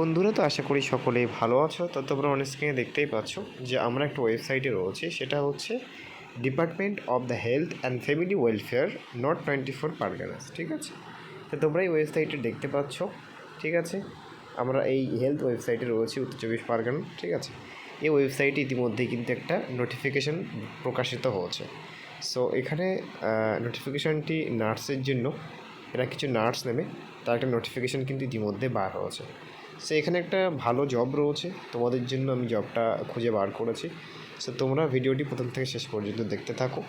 বন্ধুরা, তো আশা করি সকলেই ভালো আছো। তো তোমরা অনেক স্ক্রিনে দেখতেই পাচ্ছ যে আমরা একটা ওয়েবসাইটে রয়েছি। সেটা হচ্ছে department of the health and family welfare north twenty four Parganas ঠিক আছে? তো তোমরা এই ওয়েবসাইটে দেখতে পাচ্ছ, ঠিক আছে? আমরা এই হেলথ ওয়েবসাইটে রয়েছি, উত্তর চব্বিশ পারগানা, ঠিক আছে? এই ওয়েবসাইটে ইতিমধ্যেই কিন্তু একটা নোটিফিকেশান প্রকাশিত হয়েছে। সো এখানে নোটিফিকেশানটি নার্সের জন্য, এরা কিছু নার্স নেবে তার একটা নোটিফিকেশান কিন্তু ইতিমধ্যে বার হয়েছে। সো এখানে একটা ভালো জব রয়েছে। তোমাদের জন্য আমি জবটা খুঁজে বার করেছি। সো তোমরা ভিডিওটি প্রথম থেকে শেষ পর্যন্ত দেখতে থাকো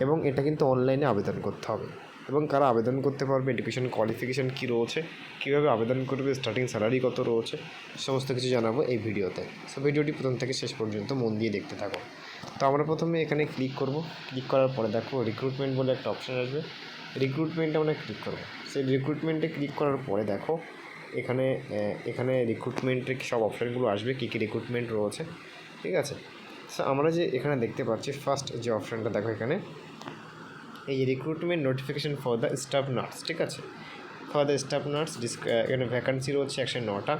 এবং এটা কিন্তু অনলাইনে আবেদন করতে হবে। এবং কারা আবেদন করতে পারবে এডুকেশন কোয়ালিফিকেশান কী রয়েছে, কীভাবে আবেদন করবে স্টার্টিং স্যালারি কত রয়েছে, সমস্ত কিছু জানাব এই ভিডিওতে। সো ভিডিওটি প্রথম থেকে শেষ পর্যন্ত মন দিয়ে দেখতে থাকো। তো আমরা প্রথমে এখানে ক্লিক করব। ক্লিক করার পরে দেখো রিক্রুটমেন্ট বলে একটা অপশান আসবে। রিক্রুটমেন্টে আমরা ক্লিক করব। সেই রিক্রুটমেন্টে ক্লিক করার পরে দেখো এখানে এখানে রিক্রুটমেন্টের সব অপশানগুলো আসবে? কী কী রিক্রুটমেন্ট রয়েছে? ঠিক আছে? সো আমরা যে এখানে দেখতে পাচ্ছি ফার্স্ট যে অপশানটা দেখো এখানে। এই recruitment notification for the staff nurse ঠিক আছে? ফর দ্য স্টাফ নার্স এখানে ভ্যাকান্সি রয়েছে একশো নটা।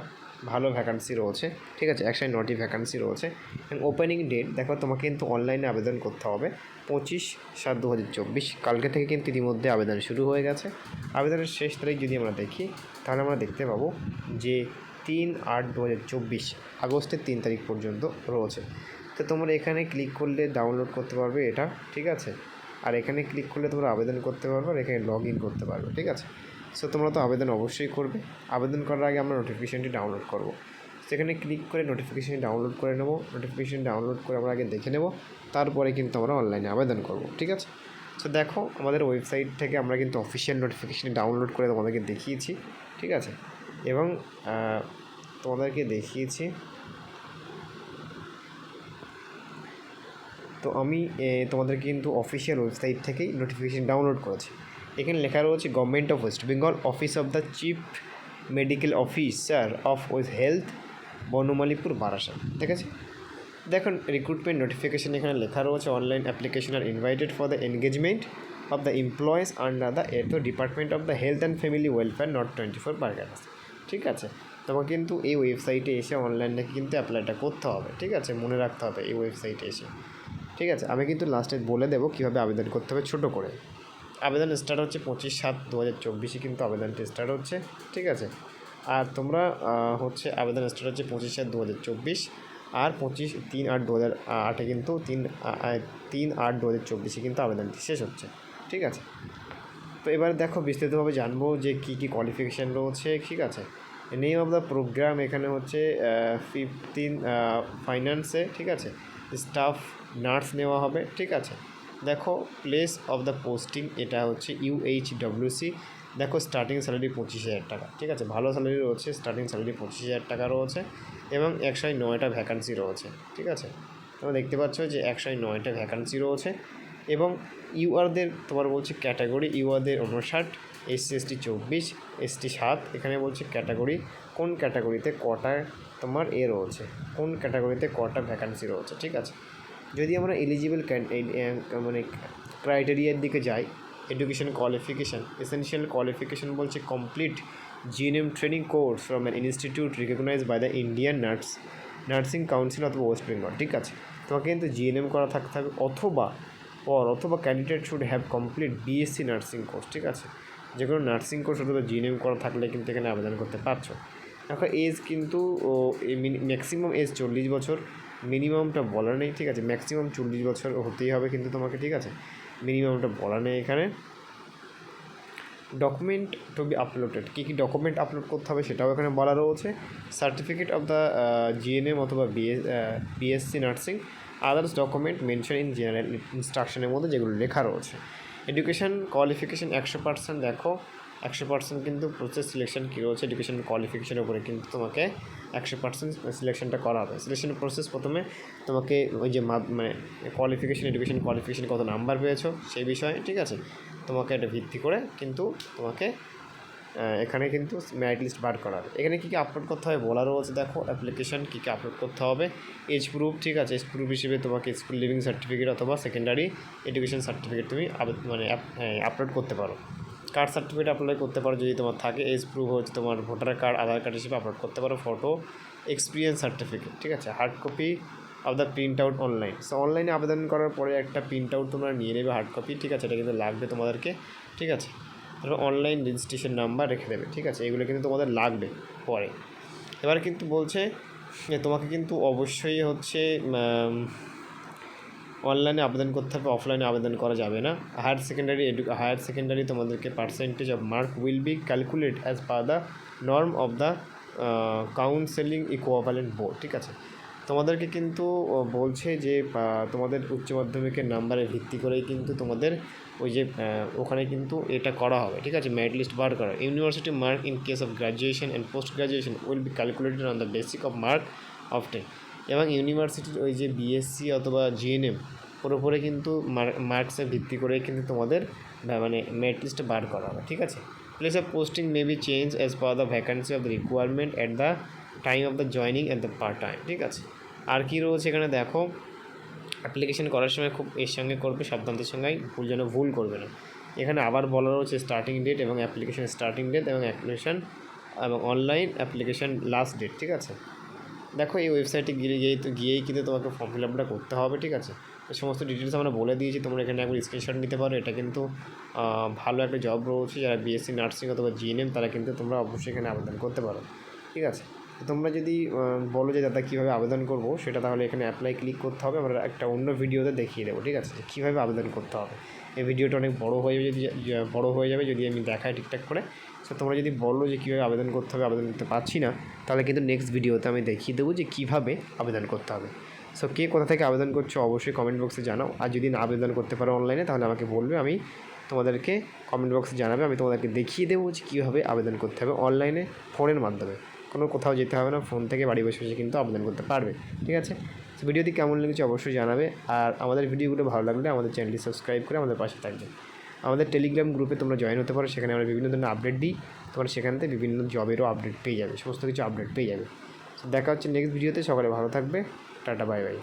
ভালো ভ্যাকান্সি রয়েছে। ঠিক আছে? একশো নটি ভ্যাকান্সি রয়েছে। এবং ওপেনিং ডেট দেখো তোমাকে কিন্তু অনলাইনে আবেদন করতে হবে। পঁচিশ সাত দু হাজার চব্বিশ। কালকে থেকে কিন্তু ইতিমধ্যে আবেদন শুরু হয়ে গেছে। আবেদনের শেষ তারিখ যদি আমরা দেখি, তাহলে আমরা দেখতে পাবো যে তিন আট দু হাজার চব্বিশ, আগস্টের তিন তারিখ পর্যন্ত রয়েছে। তো তোমরা এখানে ক্লিক করলে ডাউনলোড করতে পারবে এটা। ঠিক আছে? আর এখানে ক্লিক করলে তোমরা আবেদন করতে পারবে আর এখানে লগ ইন করতে পারবে। ঠিক আছে? সো তোমরা তো আবেদন অবশ্যই করবে। আবেদন করার আগে আমরা নোটিফিকেশানটি ডাউনলোড করব। সেখানে ক্লিক করে নোটিফিকেশানটি ডাউনলোড করে নেব। নোটিফিকেশান ডাউনলোড করে আমরা আগে দেখে নেব। তারপরে কিন্তু আমরা অনলাইনে আবেদন করব ঠিক আছে? সো দেখো আমাদের ওয়েবসাইট থেকে আমরা কিন্তু অফিসিয়াল নোটিফিকেশান ডাউনলোড করে তোমাদেরকে দেখিয়েছি ঠিক আছে? এবং তোমাদেরকে দেখিয়েছি। তো আমি এ, তোমাদের কিন্তু অফিসিয়াল ওয়েবসাইট থেকেই নোটিফিকেশান ডাউনলোড করেছি। এখানে লেখা রয়েছে government of west Bengal office of the chief medical officer of west health Banamalipur Barasat ঠিক আছে? দেখুন রিক্রুটমেন্ট নোটিফিকেশান এখানে লেখা রয়েছে online application R invited for the engagement of the employees under the এতো department of the health and family welfare north twenty four Parganas ঠিক আছে? তোমাকে কিন্তু এই ওয়েবসাইটে এসে অনলাইনে কিন্তু অ্যাপ্লাইটা করতে হবে। ঠিক আছে? মনে রাখতে হবে এই ওয়েবসাইটে এসে। ঠিক আছে? আমি কিন্তু লাস্টে বলে দেবো কীভাবে আবেদন করতে হবে ছোটো করে। আবেদন স্টার্ট হচ্ছে পঁচিশ সাত দু হাজার চব্বিশে, কিন্তু আবেদনটি স্টার্ট হচ্ছে, ঠিক আছে? আর তোমরা হচ্ছে আবেদন স্টার্ট হচ্ছে পঁচিশ সাত দু হাজার চব্বিশ, আর পঁচিশ তিন আট দু হাজার আটে কিন্তু তিন তিন আট দু হাজার চব্বিশে কিন্তু আবেদনটি শেষ হচ্ছে, ঠিক আছে? তো এবার দেখো, বিস্তারিতভাবে জানব যে কী কী কোয়ালিফিকেশান রয়েছে, ঠিক আছে? নেম অফ দ্য প্রোগ্রাম এখানে হচ্ছে ফিফটিন ফাইন্যান্সে ঠিক আছে? স্টাফ নার্স নেওয়া হবে, ঠিক আছে? দেখো প্লেস অফ দ্য পোস্টিং এটা হচ্ছে ইউএইচডব্লিউসি দেখো স্টার্টিং স্যালারি পঁচিশ হাজার টাকা, ঠিক আছে? ভালো স্যালারি রয়েছে স্টার্টিং স্যালারি পঁচিশ হাজার টাকা রয়েছে এবং একশো নয়টা ভ্যাকান্সি রয়েছে, ঠিক আছে? তোমরা দেখতে পাচ্ছ যে একশো নয়টা ভ্যাকান্সি রয়েছে এবং ইউআরদের তোমার বলছে ক্যাটাগরি ইউআরদের উনষাট এসসি এসটি চব্বিশ এসটি সাত, এখানে বলছে ক্যাটাগরি কোন ক্যাটাগরিতে কটা তোমার এ রয়েছে? কোন ক্যাটাগরিতে কটা ভ্যাকান্সি রয়েছে, ঠিক আছে? যদি আমরা এলিজিবল মানে ক্রাইটেরিয়ার দিকে যাই এডুকেশন কোয়ালিফিকেশান এসেনশিয়াল কোয়ালিফিকেশান বলছে complete GNM training course from an institute recognise by the Indian nurse nursing council অথবা ওয়েস্ট বেঙ্গল ঠিক আছে? তোমাকে কিন্তু জিএনএম করা থাকতে হবে অথবা or অথবা candidate should have complete BSc nursing course ঠিক আছে? যে কোনো নার্সিং কোর্স অথবা জিএনএম করা থাকলে কিন্তু এখানে আবেদন করতে পারছ। এখন এজ কিন্তু ম্যাক্সিমাম এজ চল্লিশ বছর মিনিমামটা বলা নেই, ঠিক আছে? ম্যাক্সিমাম চল্লিশ বছর হতেই হবে কিন্তু তোমাকে, ঠিক আছে? মিনিমামটা বলা নেই এখানে। ডকুমেন্ট টু বি আপলোডেড কী কী ডকুমেন্ট আপলোড করতে হবে সেটাও এখানে বলা রয়েছে। সার্টিফিকেট অফ দ্য জিএনএম অথবা BS BSc nursing others document mention in general ইনস্ট্রাকশনের মধ্যে যেগুলো লেখা রয়েছে। এডুকেশন কোয়ালিফিকেশান একশো পার্সেন্ট দেখো। একশো পার্সেন্ট কিন্তু প্রসেস সিলেকশন কী রয়েছে? এডুকেশন কোয়ালিফিকেশনের উপরে কিন্তু তোমাকে একশো পার্সেন্ট সিলেকশনটা করা হবে। সিলেকশন প্রসেস প্রথমে তোমাকে ওই যে মানে কোয়ালিফিকেশন এডুকেশন কোয়ালিফিকেশন কত নাম্বার পেয়েছ সেই বিষয়ে, ঠিক আছে? তোমাকে এটা ভিত্তি করে কিন্তু তোমাকে এখানে কিন্তু মেরিট লিস্ট বার করা হবে। এখানে কী কী আপলোড করতে হবে বলা রয়েছে, দেখো অ্যাপ্লিকেশন কী কী আপলোড করতে হবে এজ প্রুফ ঠিক আছে? এজ প্রুফ হিসেবে তোমাকে স্কুল লিভিং সার্টিফিকেট অথবা সেকেন্ডারি এডুকেশন সার্টিফিকেট তুমি মানে আপলোড করতে পারো। কার্ড সার্টিফিকেট অ্যাপ্লাই করতে পারো যদি তোমার থাকে এজ প্রুফ হচ্ছে তোমার ভোটার কার্ড আধার কার্ড হিসেবে আপলোড করতে পারো ফটো এক্সপিরিয়েন্স সার্টিফিকেট ঠিক আছে? Hard copy of the print out online so অনলাইনে আবেদন করার পরে একটা প্রিন্ট আউট তোমরা নিয়ে নেবে হার্ড কপি ঠিক আছে? এটা কিন্তু লাগবে তোমাদেরকে, ঠিক আছে? তারপর অনলাইন রেজিস্ট্রেশন নাম্বার রেখে দেবে, ঠিক আছে? এগুলো কিন্তু তোমাদের লাগবে পরে। এবার কিন্তু বলছে তোমাকে কিন্তু অবশ্যই হচ্ছে অনলাইনে আবেদন করতে হবে অফলাইনে আবেদন করা যাবে না। হায়ার সেকেন্ডারি হায়ার সেকেন্ডারি তোমাদেরকে percentage of mark will be calculate as per the norm of the counselling equivalent board ঠিক আছে? তোমাদেরকে কিন্তু বলছে যে তোমাদের উচ্চ মাধ্যমিকের নাম্বারে ভিত্তি করেই কিন্তু তোমাদের ওই যে ওখানে কিন্তু এটা করা হবে, ঠিক আছে? মেরিট লিস্ট বার করা। University mark in case of graduation and post graduation will be calculated on the basic of mark of ten এবং ইউনিভার্সিটির ওই যে বিএসসি অথবা জিএনএম ওর উপরে কিন্তু মার্কসে ভিত্তি করে কিন্তু তোমাদের মানে মেরিট লিস্টে বার করা হবে, ঠিক আছে? Place of posting may be change as per the vacancy of the requirement at the time of the joining at the per time ঠিক আছে? আর কী রয়েছে এখানে দেখো অ্যাপ্লিকেশন করার সময় খুব এর সঙ্গে করবে, সাবধানতার সঙ্গে ভুল যেন ভুল করবে না। এখানে আবার বলা রয়েছে স্টার্টিং ডেট এবং অ্যাপ্লিকেশন স্টার্টিং ডেট এবং অ্যাপ্লিকেশন এবং অনলাইন অ্যাপ্লিকেশন লাস্ট ডেট ঠিক আছে? দেখো, এই ওয়েবসাইটে গিয়ে গিয়েই তো গিয়েই কিন্তু তোমাকে ফর্ম ফিল আপটা করতে হবে, ঠিক আছে? সমস্ত ডিটেলস আমরা বলে দিয়েছি, তোমরা এখানে একবার স্ক্রিনশট নিতে পারো। এটা কিন্তু ভালো একটা জব রয়েছে। যারা বিএসসি নার্সিং অথবা জিএনএম তারা কিন্তু তোমরা অবশ্যই এখানে আবেদন করতে পারো, ঠিক আছে? তোমরা যদি বলো যে দাদা কীভাবে আবেদন করব, সেটা তাহলে এখানে অ্যাপ্লাই ক্লিক করতে হবে। আমরা একটা অন্য ভিডিওতে দেখিয়ে দেবো, ঠিক আছে? কীভাবে আবেদন করতে হবে। এই ভিডিওটা অনেক বড় হয়ে যদি, বড় হয়ে যাবে, যদি আমি দেখাই ঠিকঠাক করে। সো তোমরা যদি বলো যে কীভাবে আবেদন করতে হবে, আবেদন করতে পারছি না, তাহলে কিন্তু নেক্সট ভিডিওতে আমি দেখিয়ে দেবো যে কীভাবে আবেদন করতে হবে। সো কে কোথা থেকে আবেদন করছ অবশ্যই কমেন্ট বক্সে জানাও। আর যদি না আবেদন করতে পারো অনলাইনে তাহলে আমাকে বলবে, আমি তোমাদেরকে কমেন্ট বক্সে জানাবে, আমি তোমাদেরকে দেখিয়ে দেবো যে কীভাবে আবেদন করতে হবে অনলাইনে ফোনের মাধ্যমে। কোনো কোথাও যেতে হবে না ফোন থেকে বাড়ি বসে বসে কিন্তু আবেদন করতে পারবে, ঠিক আছে? তো ভিডিওটি কেমন লেগেছে অবশ্যই জানাবে। আর আমাদের ভিডিওগুলো ভালো লাগলে আমাদের চ্যানেলটি সাবস্ক্রাইব করে আমাদের পাশে থাকবে। আমাদের টেলিগ্রাম গ্রুপে তোমরা জয়েন হতে পারো, সেখানে আমরা বিভিন্ন ধরনের আপডেট দিই। তোমরা সেখান থেকে বিভিন্ন জবেরও আপডেট পেয়ে যাবে, সমস্ত কিছু আপডেট পেয়ে যাবে। দেখা হচ্ছে নেক্সট ভিডিওতে সকালে ভালো থাকবে, টাটা বাই বাই